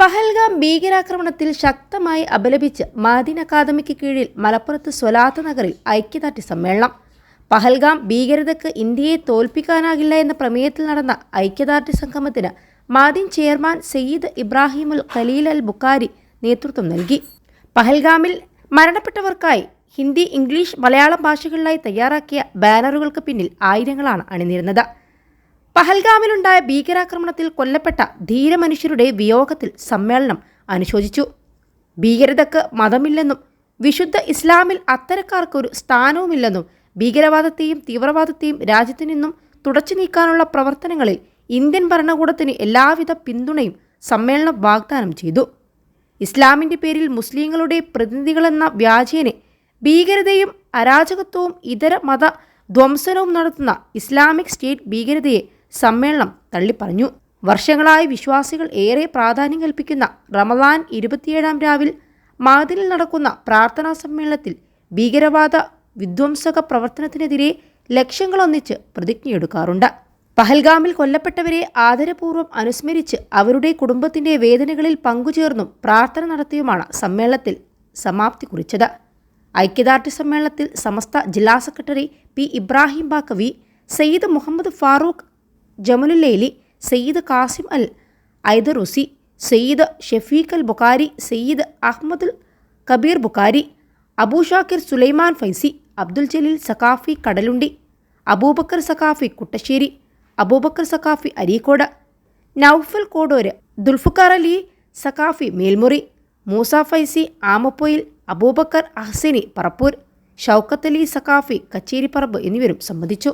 പഹൽഗാം ഭീകരാക്രമണത്തിൽ ശക്തമായി അപലപിച്ച് മാദിൻ അക്കാദമിക്ക് കീഴിൽ മലപ്പുറത്ത് സ്വലാത്ത് നഗറിൽ ഐക്യദാർഢ്യ സമ്മേളനം. പഹൽഗാം ഭീകരതയ്ക്ക് ഇന്ത്യയെ തോൽപ്പിക്കാനാകില്ല എന്ന പ്രമേയത്തിൽ നടന്ന ഐക്യദാർഢ്യ സംഗമത്തിന് മാദിൻ ചെയർമാൻ സയ്യിദ് ഇബ്രാഹിമുൽ ഖലീൽ അൽ ബുക്കാരി നേതൃത്വം നൽകി. പഹൽഗാമിൽ മരണപ്പെട്ടവർക്കായി ഹിന്ദി ഇംഗ്ലീഷ് മലയാളം ഭാഷകളിലായി തയ്യാറാക്കിയ ബാനറുകൾക്ക് പിന്നിൽ ആയിരങ്ങളാണ് അണിനിരുന്നത്. പഹൽഗാമിലുണ്ടായ ഭീകരാക്രമണത്തിൽ കൊല്ലപ്പെട്ട ധീരമനുഷ്യരുടെ വിയോഗത്തിൽ സമ്മേളനം അനുശോചിച്ചു. ഭീകരതക്ക് മതമില്ലെന്നും വിശുദ്ധ ഇസ്ലാമിൽ അത്തരക്കാർക്കൊരു സ്ഥാനവുമില്ലെന്നും ഭീകരവാദത്തെയും തീവ്രവാദത്തെയും രാജ്യത്തു നിന്നും തുടച്ചു നീക്കാനുള്ള പ്രവർത്തനങ്ങളിൽ ഇന്ത്യൻ ഭരണകൂടത്തിന് എല്ലാവിധ പിന്തുണയും സമ്മേളനം വാഗ്ദാനം ചെയ്തു. ഇസ്ലാമിന്റെ പേരിൽ മുസ്ലിങ്ങളുടെ പ്രതിനിധികളെന്ന വ്യാജേനെ ഭീകരതയും അരാജകത്വവും ഇതര മത ധ്വംസനവും നടത്തുന്ന ഇസ്ലാമിക് സ്റ്റേറ്റ് ഭീകരതയെ സമ്മേളനം തള്ളിപ്പറഞ്ഞു. വർഷങ്ങളായി വിശ്വാസികൾ ഏറെ പ്രാധാന്യം കൽപ്പിക്കുന്ന റമദാൻ ഇരുപത്തിയേഴാം രാവിൽ മാതിലിൽ നടക്കുന്ന പ്രാർത്ഥനാ സമ്മേളനത്തിൽ ഭീകരവാദ വിധ്വംസക പ്രവർത്തനത്തിനെതിരെ ലക്ഷ്യങ്ങളൊന്നിച്ച് പ്രതിജ്ഞയെടുക്കാറുണ്ട്. പഹൽഗാമിൽ കൊല്ലപ്പെട്ടവരെ ആദരപൂർവം അനുസ്മരിച്ച് അവരുടെ കുടുംബത്തിന്റെ വേദനകളിൽ പങ്കുചേർന്നും പ്രാർത്ഥന നടത്തിയുമാണ് സമ്മേളനത്തിൽ സമാപ്തി കുറിച്ചത്. ഐക്യദാർഢ്യ സമ്മേളനത്തിൽ സമസ്ത ജില്ലാ സെക്രട്ടറി പി ഇബ്രാഹിം ബാക്കവി സയ്യിദ് മുഹമ്മദ് ഫാറൂഖ് ജമലുല്ലേലി സയ്യിദ് കാസിം അൽ ഐദറുസി സയ്യിദ് ഷെഫീഖ് അൽ ബുഖാരി സയ്യിദ് അഹ്മദുൽ കബീർ ബുഖാരി അബൂ ഷാക്കിർ സുലൈമാൻ ഫൈസി അബ്ദുൽ ജലീൽ സഖാഫി കടലുണ്ടി അബൂബക്കർ സഖാഫി കുട്ടശ്ശേരി അബൂബക്കർ സഖാഫി അരീക്കോട് നൌഫൽ കോടൂര് ദുൽഫുക്കാർ അലി സഖാഫി മേൽമുറി മൂസ ഫൈസി ആമപ്പൊയിൽ അബൂബക്കർ അഹ്സനി പറപ്പൂർ ഷൗക്കത്ത് അലി സഖാഫി കച്ചേരിപ്പറമ്പ് എന്നിവരും സംബന്ധിച്ചു.